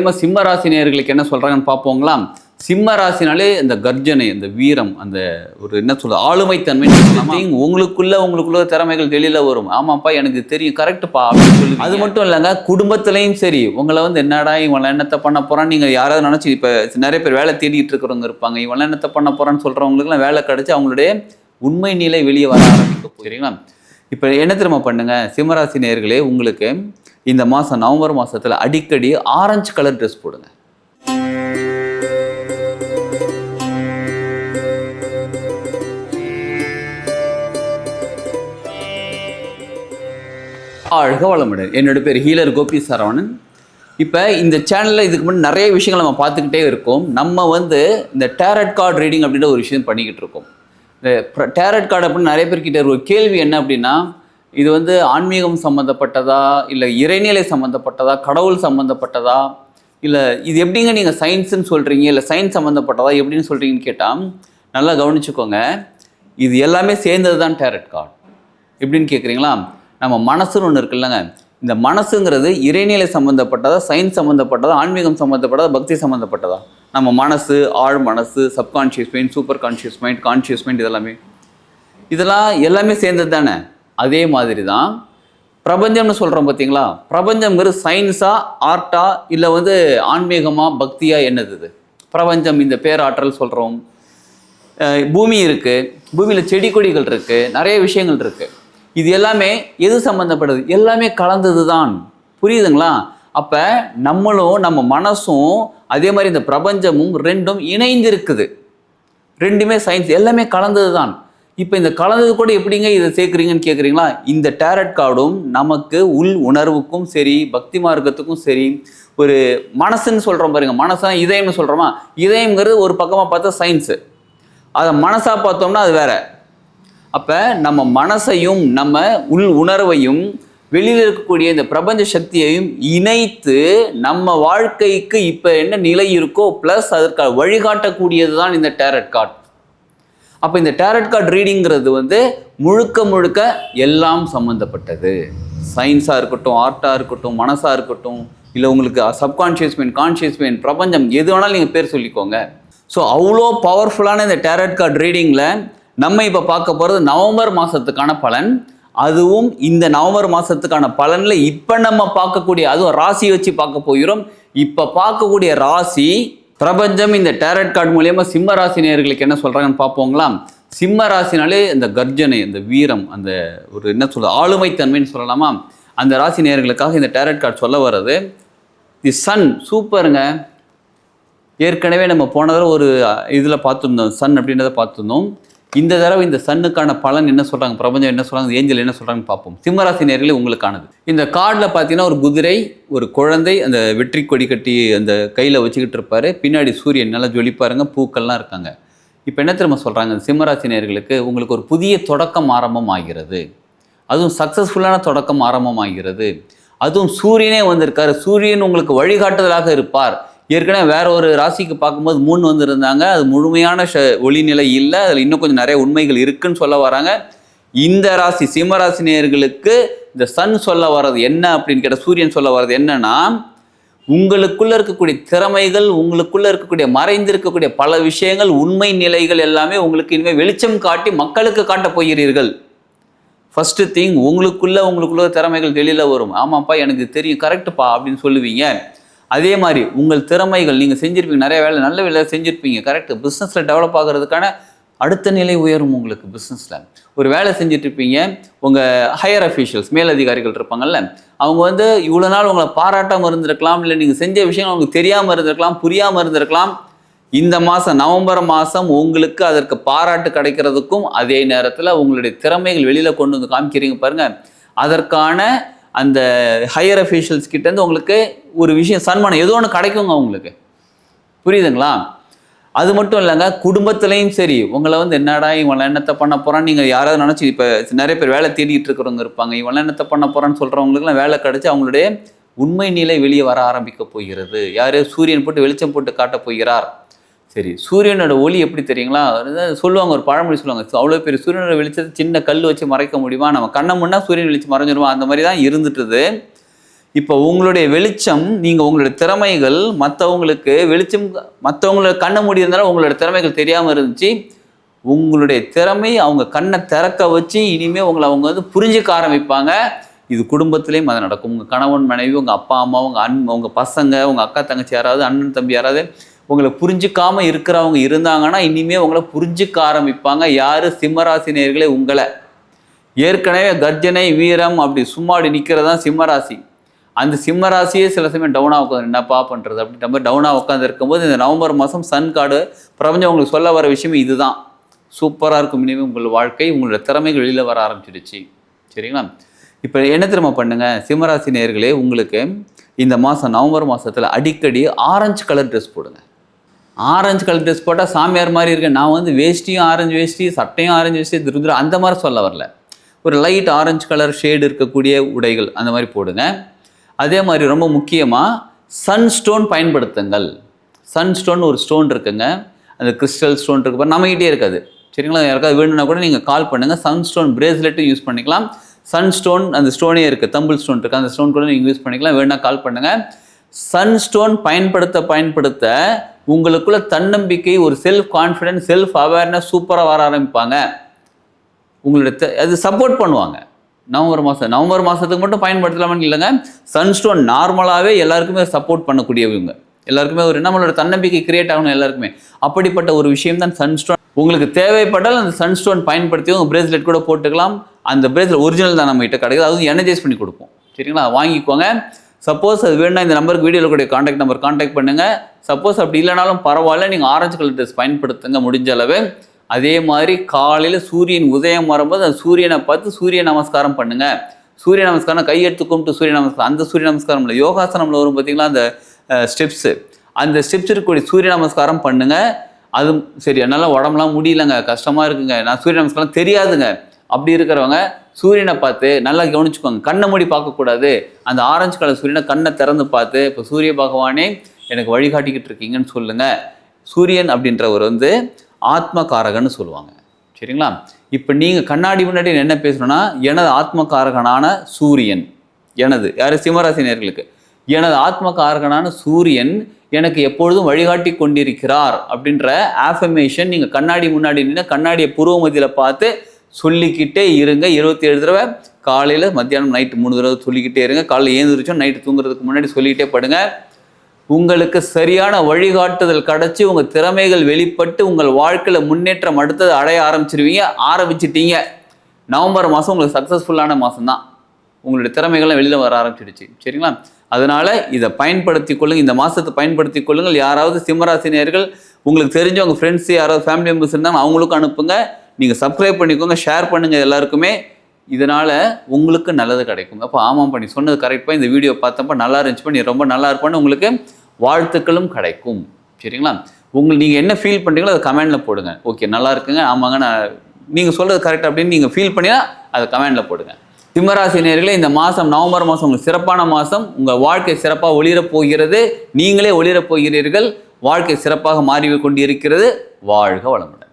நம்ம சிம்ம ராசி என்ன சொல்றாங்கன்னு பார்ப்போங்களா? சிம்ம ராசினாலே இந்த கர்ஜனை இந்த வீரம் அந்த ஒரு என்ன சொல்றது ஆளுமைத்தன்மை உங்களுக்குள்ள உங்களுக்குள்ள திறமைகள் வெளியில வரும். ஆமாப்பா எனக்கு தெரியும் கரெக்டுப்பா அப்படின்னு சொல்லி அது மட்டும் இல்லைங்க குடும்பத்திலையும் சரி உங்களை வந்து என்னடா இவன் என்னத்தை பண்ண போறான்னு நீங்க யாராவது நினைச்சு இப்ப நிறைய பேர் வேலை தேடிட்டு இருக்கிறவங்க இருப்பாங்க. இவன் என்னத்தை பண்ண போறான்னு சொல்றவங்களுக்குலாம் வேலை கிடைச்சு அவங்களுடைய உண்மை நிலை வெளியே வர ஆரம்பிக்கும் சரிங்களா இப்போ என்ன திரும்ப பண்ணுங்க? சிம்மராசி நேயர்களே உங்களுக்கு இந்த மாதம் நவம்பர் மாதத்தில் அடிக்கடி ஆரஞ்சு கலர் ட்ரெஸ் போடுங்க. அழக வளமுடன். என்னோட பேர் ஹீலர் கோபி சரவணன். இப்போ இந்த சேனலில் இதுக்கு முன்னாடி நிறைய விஷயங்கள் நம்ம பார்த்துக்கிட்டே இருக்கோம். நம்ம வந்து இந்த டேரட் கார்டு ரீடிங் அப்படின்ற ஒரு விஷயம் பண்ணிக்கிட்டு இருக்கோம். இந்த டேரட் கார்டு அப்படின்னு நிறைய பேர்கிட்ட ஒரு கேள்வி என்ன அப்படின்னா இது வந்து ஆன்மீகம் சம்மந்தப்பட்டதா இல்லை இறைநிலை சம்மந்தப்பட்டதா கடவுள் சம்மந்தப்பட்டதா இல்லை இது எப்படிங்க நீங்கள் சயின்ஸுன்னு சொல்கிறீங்க இல்லை சயின்ஸ் சம்மந்தப்பட்டதா எப்படின்னு சொல்கிறீங்கன்னு கேட்டால் நல்லா கவனிச்சுக்கோங்க. இது எல்லாமே சேர்ந்தது தான் டேரட் கார்டு. எப்படின்னு கேட்குறீங்களா நம்ம மனசுன்னு ஒன்று இருக்குல்லங்க இந்த மனசுங்கிறது இறைநிலை சம்மந்தப்பட்டதா சயின்ஸ் சம்மந்தப்பட்டதா ஆன்மீகம் சம்மந்தப்பட்டதா பக்தி சம்மந்தப்பட்டதா நம்ம மனசு ஆழ் மனசு subconscious mind super conscious mind conscious mind இதெல்லாமே. இதெல்லாம் எல்லாமே சேர்ந்தது தானே அதே மாதிரி தான் பிரபஞ்சம்னு சொல்கிறோம் பார்த்தீங்களா பிரபஞ்சம்ங்கிறது சயின்ஸா ஆர்ட்டா இல்லை வந்து ஆன்மீகமா பக்தியா என்னது இது? பிரபஞ்சம் இந்த பேராற்றல் சொல்கிறோம் பூமி இருக்குது பூமியில் செடி கொடிகள் இருக்குது நிறைய விஷயங்கள் இருக்குது இது எல்லாமே எது சம்மந்தப்படுது எல்லாமே கலந்தது தான் புரியுதுங்களா? அப்போ நம்மளும் நம்ம மனசும் அதே மாதிரி இந்த பிரபஞ்சமும் ரெண்டும் இணைந்திருக்குது. ரெண்டுமே சயின்ஸ் எல்லாமே கலந்தது தான் இப்போ இந்த கலந்தது கூட எப்படிங்க இதை சேர்க்குறீங்கன்னு கேட்குறீங்களா இந்த டேரட் கார்டும் நமக்கு உள் உணர்வுக்கும் சரி பக்தி மார்க்கத்துக்கும் சரி ஒரு மனசுன்னு சொல்கிறோம் பாருங்க. மனசா இதயம்னு சொல்கிறோமா இதயம்ங்கிறது ஒரு பக்கமாக பார்த்தா சயின்ஸு அதை மனசாக பார்த்தோம்னா அது வேற. அப்போ நம்ம மனசையும் நம்ம உள் உணர்வையும் வெளியில் இருக்கக்கூடிய இந்த பிரபஞ்ச சக்தியையும் இணைத்து நம்ம வாழ்க்கைக்கு இப்போ என்ன நிலை இருக்கோ ப்ளஸ் அதற்கு வழிகாட்டக்கூடியது தான் இந்த டேரட் கார்டு அப்போ இந்த டேரட் கார்டு ரீடிங்கிறது வந்து முழுக்க முழுக்க எல்லாம் சம்மந்தப்பட்டது சயின்ஸாக இருக்கட்டும் ஆர்ட்டாக இருக்கட்டும் மனசாக இருக்கட்டும் இல்லை உங்களுக்கு சப்கான்ஷியஸ் மைண்ட் கான்ஷியஸ் மைண்ட் பிரபஞ்சம் எது வேணாலும் நீங்கள் பேர் சொல்லிக்கோங்க. ஸோ அவ்வளோ பவர்ஃபுல்லான இந்த டேரட் கார்டு ரீடிங்கில் நம்ம இப்போ பார்க்க போகிறது நவம்பர் மாதத்துக்கான பலன். அதுவும் இந்த நவம்பர் மாதத்துக்கான பலனில் இப்போ நம்ம பார்க்கக்கூடிய அதுவும் ராசி வச்சு பார்க்க போகிறோம். இப்போ பார்க்கக்கூடிய ராசி பிரபஞ்சம் இந்த டேரட் கார்டு மூலயமா சிம்ம ராசி நேர்களுக்கு என்ன சொல்கிறாங்கன்னு பார்ப்போங்களா? சிம்ம ராசினாலே இந்த கர்ஜனை இந்த வீரம் அந்த ஒரு என்ன சொல்றது ஆளுமைத்தன்மைன்னு சொல்லலாமா? அந்த ராசி நேர்களுக்காக இந்த டேரட் கார்டு சொல்ல வர்றது தி சன் சூப்பருங்க ஏற்கனவே நம்ம போன தடவை ஒரு இதில் பார்த்துருந்தோம் சன் அப்படின்றத பார்த்துருந்தோம். இந்த தடவை இந்த சன்னுக்கான பலன் என்ன சொல்கிறாங்க பிரபஞ்சம் என்ன சொல்கிறாங்க ஏஞ்சல் என்ன சொல்கிறாங்கன்னு பார்ப்போம். சிம்மராசி நேர்களே உங்களுக்கானது. இந்த கார்டில் பார்த்தீங்கன்னா ஒரு குதிரை ஒரு குழந்தை அந்த வெற்றி கொடி கட்டி அந்த கையில் வச்சுக்கிட்டு இருப்பாரு. பின்னாடி சூரியன் நல்லா ஜொலிப்பாருங்க பூக்கள்லாம் இருக்காங்க. இப்போ என்ன திரும்ப சொல்கிறாங்க சிம்மராசி நேர்களுக்கு உங்களுக்கு ஒரு புதிய தொடக்கம் ஆரம்பம் ஆகிறது. அதுவும் சக்ஸஸ்ஃபுல்லான தொடக்கம் ஆரம்பம் ஆகிறது. அதுவும் சூரியனே வந்திருக்காரு. சூரியன் உங்களுக்கு வழிகாட்டுதலாக இருப்பார். ஏற்கனவே வேற ஒரு ராசிக்கு பார்க்கும்போது மூணு வந்திருந்தாங்க. அது முழுமையான ஷ ஒளிநிலை இல்லை. அதில் இன்னும் கொஞ்சம் நிறைய உண்மைகள் இருக்குன்னு சொல்ல வராங்க. இந்த ராசி சிம்மராசினியர்களுக்கு நேயர்களுக்கு இந்த சன் சொல்ல வர்றது என்ன அப்படின்னு கேட்ட சூரியன் சொல்ல வர்றது என்னன்னா உங்களுக்குள்ள இருக்கக்கூடிய திறமைகள் உங்களுக்குள்ள இருக்கக்கூடிய மறைந்து இருக்கக்கூடிய பல விஷயங்கள் உண்மை நிலைகள் எல்லாமே உங்களுக்கு இனிமேல் வெளிச்சம் காட்டி மக்களுக்கு காட்டப் போகிறீர்கள். ஃபஸ்ட்டு திங் உங்களுக்குள்ள உங்களுக்குள்ள திறமைகள் வெளியில் வரும். ஆமாப்பா எனக்கு தெரியும். கரெக்டுப்பா அப்படின்னு சொல்லுவீங்க. அதே மாதிரி உங்கள் திறமைகள் நீங்கள் செஞ்சுருப்பீங்க நிறைய வேலை நல்ல வேலை செஞ்சுருப்பீங்க கரெக்டு பிஸ்னஸில் டெவலப் ஆகிறதுக்கான அடுத்த நிலை உயரும் உங்களுக்கு பிஸ்னஸில் ஒரு வேலை செஞ்சிட்ருப்பீங்க உங்கள் ஹையர் அஃபீஷியல்ஸ் மேலதிகாரிகள் இருப்பாங்கல்ல அவங்க வந்து இவ்வளோ நாள் உங்களை பாராட்டாமல் இருந்திருக்கலாம் இல்லை நீங்கள் செஞ்ச விஷயங்கள் அவங்களுக்கு தெரியாமல் இருந்திருக்கலாம் புரியாமல் இருந்திருக்கலாம். இந்த மாதம் நவம்பர் மாதம் உங்களுக்கு அதற்கு பாராட்டு கிடைக்கிறதுக்கும் அதே நேரத்தில் உங்களுடைய திறமைகள் வெளியில் கொண்டு வந்து காமிக்கிறீங்க பாருங்கள் அதற்கான அந்த ஹையர் அஃபீஷியல்ஸ் கிட்டேருந்து உங்களுக்கு ஒரு விஷயம் சன்மானம் ஏதோ ஒன்று கிடைக்குங்க உங்களுக்கு புரியுதுங்களா? அது மட்டும் இல்லைங்க குடும்பத்துலேயும் சரி உங்களை வந்து என்னடா இவன் என்னத்தை பண்ண போகிறான்னு நீங்கள் யாராவது நினச்சி இப்போ நிறைய பேர் வேலை தேடிட்டு இருக்கிறவங்க இருப்பாங்க இவன் என்னத்தை பண்ண போகிறான்னு சொல்கிறவங்களுக்குலாம் வேலை கிடச்சி அவங்களுடைய உண்மை நிலை வெளியே வர ஆரம்பிக்க போகிறது. யார்? சூரியன் போட்டு வெளிச்சம் போட்டு காட்டப் போகிறார். சரி சூரியனோட ஒளி எப்படி தெரியுங்களா? சொல்லுவாங்க ஒரு பழமொழி சொல்லுவாங்க அவ்வளோ பெரிய சூரியனோட வெளிச்சத்தை சின்ன கல் வச்சு மறைக்க முடியுமா? நம்ம கண்ணை முன்னா சூரியன் வெளிச்சம் மறைஞ்சிருவோம் அந்த மாதிரி தான் இருந்துட்டுது. இப்போ உங்களுடைய வெளிச்சம் நீங்கள் உங்களுடைய திறமைகள் மற்றவங்களுக்கு வெளிச்சம் மற்றவங்களோட கண்ணை மூடி இருந்தாலும் உங்களோட திறமைகள் தெரியாமல் இருந்துச்சு. உங்களுடைய திறமை அவங்க கண்ணை திறக்க வச்சு இனிமேல் உங்களை அவங்க வந்து புரிஞ்சுக்க ஆரம்பிப்பாங்க. இது குடும்பத்திலையும் அது நடக்கும். உங்கள் கணவன் மனைவி உங்கள் அப்பா அம்மா உங்கள் அன் உங்கள் பசங்க உங்கள் அக்கா தங்கச்சி யாராவது அண்ணன் தம்பி யாராவது உங்களை புரிஞ்சுக்காம இருக்கிறவங்க இருந்தாங்கன்னா இனிமே உங்களை புரிஞ்சுக்க ஆரம்பிப்பாங்க. யாரு சிம்மராசினியர்களே? உங்களை. ஏற்கனவே கர்ஜனை வீரம் அப்படி சும்மாடி நிற்கிறதா சிம்மராசி. அந்த சிம்மராசியே சில சமயம் டவுனாக உட்காந்து என்னப்பா பண்ணுறது அப்படின்ற மாதிரி டவுனாக உட்காந்து இருக்கும்போது இந்த நவம்பர் மாதம் சன் கார்டு பிரபஞ்சம் உங்களுக்கு சொல்ல வர விஷயம் இதுதான். சூப்பராக இருக்கும் இனிமேல் உங்கள் வாழ்க்கை உங்களோட திறமைகள் வெளியில் வர ஆரம்பிச்சிடுச்சு. சரிங்களா? இப்போ என்ன திரும்ப பண்ணுங்கள் சிம்மராசி நேயர்களே உங்களுக்கு இந்த மாதம் நவம்பர் மாதத்தில் அடிக்கடி ஆரஞ்சு கலர் ட்ரெஸ் போடுங்க. ஆரஞ்சு கலர் ட்ரெஸ் போட்டால் சாமியார் மாதிரி இருக்கேன். நான் வந்து வேஷ்டியும் ஆரஞ்சு வேஷ்டி சட்டையும் ஆரஞ்சு வேஷ்டி திருந்துரு அந்த மாதிரி சொல்ல வரல. ஒரு லைட் ஆரஞ்சு கலர் ஷேடு இருக்கக்கூடிய உடைகள் அந்த மாதிரி போடுங்க. அதே மாதிரி ரொம்ப முக்கியமாக சன்ஸ்டோன் பயன்படுத்துங்கள். சன்ஸ்டோன் ஒரு ஸ்டோன் இருக்குங்க. அந்த கிறிஸ்டல் ஸ்டோன் இருக்கு நம்மகிட்டே இருக்காது. சரிங்களா? யாருக்காவது வேணும்னா கூட நீங்கள் கால் பண்ணுங்கள் சன்ஸ்டோன் பிரேஸ்லெட்டும் யூஸ் பண்ணிக்கலாம். சன்ஸ்டோன் அந்த ஸ்டோனே இருக்குது தம்பிள் ஸ்டோன் இருக்குது அந்த ஸ்டோன் கூட நீங்கள் யூஸ் பண்ணிக்கலாம். வேணுன்னா கால் பண்ணுங்கள் சன்ஸ்டோன் பயன்படுத்த பயன்படுத்த உங்களுக்குள்ள தன்னம்பிக்கை ஒரு செல்ஃப் கான்ஃபிடென்ஸ் செல்ஃப் அவேர்னஸ் சூப்பராக வர ஆரம்பிப்பாங்க. உங்களோட அது சப்போர்ட் பண்ணுவாங்க. நவம்பர் மாதம் நவம்பர் மாதத்துக்கு மட்டும் பயன்படுத்தலாமான்னு இல்லைங்க. சன்ஸ்டோன் நார்மலாகவே எல்லாருக்குமே சப்போர்ட் பண்ணக்கூடியவங்க. எல்லாருக்குமே ஒரு நம்மளோட தன்னம்பிக்கை கிரியேட் ஆகணும் எல்லாருக்குமே. அப்படிப்பட்ட ஒரு விஷயம் தான் சன்ஸ்டோன் உங்களுக்கு தேவைப்பட்டால் அந்த சன்ஸ்டோன் பயன்படுத்தி உங்கள் பிரேஸ்லெட் கூட போட்டுக்கலாம். அந்த பிரேஸ்லெட் ஒரிஜினல் தான் நம்மகிட்ட கிடைக்குது. அதுவும் எனர்ஜைஸ் பண்ணி கொடுப்போம். சரிங்களா? வாங்கிக்கோங்க. சப்போஸ் அது வேணா இந்த நம்பருக்கு வீடியோவில் கூட காண்டாக்ட் நம்பர் காண்டாக்ட் பண்ணுங்கள் சப்போஸ் அப்படி இல்லைனாலும் பரவாயில்ல நீங்கள் ஆரஞ்சு கலர் ட்ரெஸ் பயன்படுத்துங்க முடிஞ்ச அளவு. அதே மாதிரி காலையில் சூரியன் உதயம் வரும்போது அந்த சூரியனை பார்த்து சூரிய நமஸ்காரம் பண்ணுங்கள் சூரிய நமஸ்காரம் கையெடுத்து கும்பிட்டு சூரிய நமஸ்காரம் அந்த சூரிய நமஸ்காரம் இல்லை யோகாசனம்ல வரும் பார்த்திங்களா அந்த ஸ்டெப்ஸு அந்த ஸ்டெப்ஸ் இருக்கக்கூடிய சூரிய நமஸ்காரம் பண்ணுங்கள் அது சரி என்னால் உடம்புலாம் முடியலங்க கஷ்டமாக இருக்குங்க. நான் சூரிய நமஸ்காரம் தெரியாதுங்க. அப்படி இருக்கிறவங்க சூரியனை பார்த்து நல்லா கவனிச்சுக்கோங்க. கண்ணை மூடி பார்க்கக்கூடாது. அந்த ஆரஞ்சு கலர் சூரியனை கண்ணை திறந்து பார்த்து இப்போ சூரிய பகவானே எனக்கு வழிகாட்டிக்கிட்டு இருக்கீங்கன்னு சொல்லுங்க. சூரியன் அப்படின்றவர் வந்து ஆத்மகாரகன்னு சொல்லுவாங்க. சரிங்களா? இப்போ நீங்கள் கண்ணாடி முன்னாடி என்ன பேசணும்னா எனது ஆத்மகாரகனான சூரியன். எனது. யார்? சிம்மராசினியர்களுக்கு. எனது ஆத்மகாரகனான சூரியன் எனக்கு எப்பொழுதும் வழிகாட்டி கொண்டிருக்கிறார். அப்படின்ற ஆஃபர்மேஷன் நீங்கள் கண்ணாடி முன்னாடி நின்று கண்ணாடியை பூர்வமதியில் பார்த்து சொல்லிக்கிட்டே இருங்க. இருபத்தி ஏழு தடவை காலையில் மத்தியானம் நைட்டு மூணு தடவை சொல்லிக்கிட்டே இருங்க. காலையில் ஏந்திரிச்சோம் நைட்டு தூங்குறதுக்கு முன்னாடி சொல்லிக்கிட்டே படுங்க. உங்களுக்கு சரியான வழிகாட்டுதல் கிடச்சி உங்கள் திறமைகள் வெளிப்பட்டு உங்கள் வாழ்க்கையில் முன்னேற்றம் அடுத்தது அடைய ஆரம்பிச்சிருவீங்க. ஆரம்பிச்சிட்டீங்க. நவம்பர் மாதம் உங்களுக்கு சக்ஸஸ்ஃபுல்லான மாதம் தான் உங்களுடைய திறமைகள்லாம் வெளியில் வர ஆரம்பிச்சிடுச்சு. சரிங்களா? அதனால் இதை பயன்படுத்தி கொள்ளுங்கள் இந்த மாதத்தை பயன்படுத்தி கொள்ளுங்கள். யாராவது சிம்மராசினியர்கள் உங்களுக்கு தெரிஞ்சவங்க ஃப்ரெண்ட்ஸ் யாராவது ஃபேமிலி மெம்பர்ஸ் இருந்தாங்க அவங்களுக்கும் அனுப்புங்க. நீங்கள் சப்ஸ்கிரைப் பண்ணிக்கோங்க ஷேர் பண்ணுங்க எல்லாருக்குமே. இதனால் உங்களுக்கு நல்லது கிடைக்கும். அப்போ ஆமாம் பண்ணி சொன்னது கரெக்டாக இந்த வீடியோ பார்த்தப்ப நல்லா இருந்துச்சுப்பா நீ ரொம்ப நல்லா இருப்பான்னு உங்களுக்கு வாழ்த்துக்களும் கிடைக்கும். சரிங்களா? உங்களுக்கு நீங்கள் என்ன ஃபீல் பண்ணுறீங்களோ அதை கமெண்டில் போடுங்க. ஓகே நல்லா இருக்குங்க. ஆமாங்க நான் நீங்கள் சொல்கிறது கரெக்ட் அப்படின்னு நீங்கள் ஃபீல் பண்ணினா அதை கமெண்டில் போடுங்க. சிம்மராசி நேயர்களே இந்த மாதம் நவம்பர் மாதம் உங்களுக்கு சிறப்பான மாதம் உங்கள் வாழ்க்கை சிறப்பாக ஒளிரப் போகிறது. நீங்களே ஒளிரப் போகிறீர்கள். வாழ்க்கை சிறப்பாக மாறி கொண்டு இருக்கிறது வாழ்க வளமுடன்.